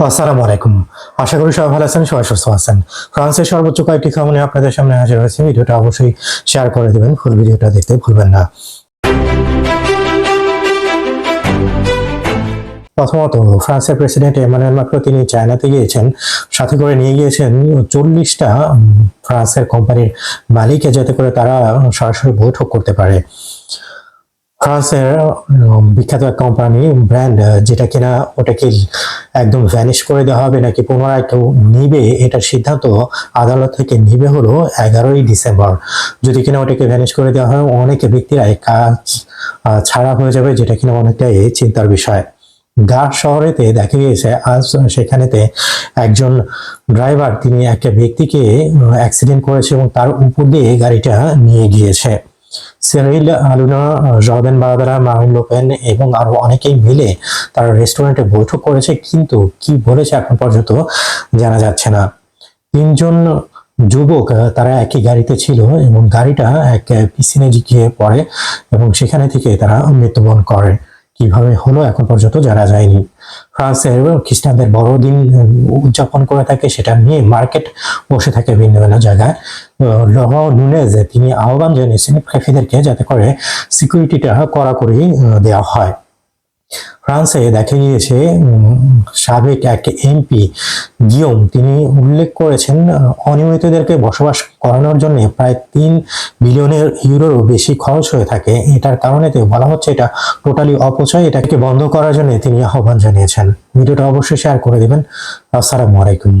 আসসালামু আলাইকুম। আশা করি সবাই ভালো আছেন, সবাই সুস্থ আছেন। ফ্রান্সের সর্বোচ্চ কয়েকটি খবর নিয়ে আপনাদের সামনে হাজির হয়েছে। ভিডিওটা অবশ্যই শেয়ার করে দেবেন, ফুল ভিডিওটা দেখতে ভুলবেন না। প্রথমত, ফ্রান্সের প্রেসিডেন্ট এমানুয়েল ম্যাক্রো তিনি চায়নাতে গিয়েছেন। সাথে করে নিয়ে গিয়েছেন চল্লিশটা ফ্রান্সের কোম্পানির মালিকে যাতে করে তারা সরাসরি বৈঠক করতে পারে। ফ্রান্সের বিখ্যাত এক কোম্পানি, ব্র্যান্ড, যেটা কিনা ওটাকে একদম ভ্যানিশ করে দেওয়া হবে নাকি পুনরায় কেউ নিবে এটার সিদ্ধান্ত আদালত থেকে নিবে হলো এগারোই ডিসেম্বর। যদি কিনা ওটাকে ভ্যানিশ করে দেওয়া হয়, অনেক ব্যক্তিরাই কাজ ছাড়া হয়ে যাবে, যেটা কিনা অনেকটাই চিন্তার বিষয়। গা শহরেতে দেখা গিয়েছে, আজ সেখানেতে একজন ড্রাইভার তিনি একটা ব্যক্তিকে অ্যাক্সিডেন্ট করেছে এবং তার উপর দিয়ে গাড়িটা নিয়ে গিয়েছে। সেরিল আলুনা জর্দান বারাদারা মারিন লোপেন এবং আরও অনেকেই মিলে তারা রেস্টুরেন্টে বৈঠক করেছে। কিন্তু কি বলেছে এখন পর্যন্ত জানা যাচ্ছে না। তিনজন যুবক তারা একই গাড়িতে ছিল এবং গাড়িটা এক পিসিনে গিয়ে পড়ে এবং সেখানে থেকে তারা মৃত্যুবরণ করে। কীভাবে হলো এখন পর্যন্ত জানা যায়নি। ফ্রান্সের খ্রিস্টানদের বড়দিন উদযাপন করে থাকে, সেটা নিয়ে মার্কেট বসে থাকে ভিন্ন ভিন্ন জায়গায়। লহ তিনি আহ্বান জানিয়েছেন ক্যাফেদেরকে যাতে করে সিকিউরিটিটা কড়াকড়ি দেওয়া হয়। ফ্রান্সে দেখা গিয়েছে সাবেক এক এমপি গিয়ম। তিনি উল্লেখ করেছেন অনিয়মিতদেরকে বসবাস করানোর জন্য প্রায় তিন বিলিয়নের ইউরোরও বেশি খরচ হয়ে থাকে। এটার কারণে তো বলা হচ্ছে এটা টোটালি অপচয়, এটাকে বন্ধ করার জন্য তিনি আহ্বান জানিয়েছেন। ভিডিওটা অবশ্যই শেয়ার করে দেবেন। আসসালামু আলাইকুম।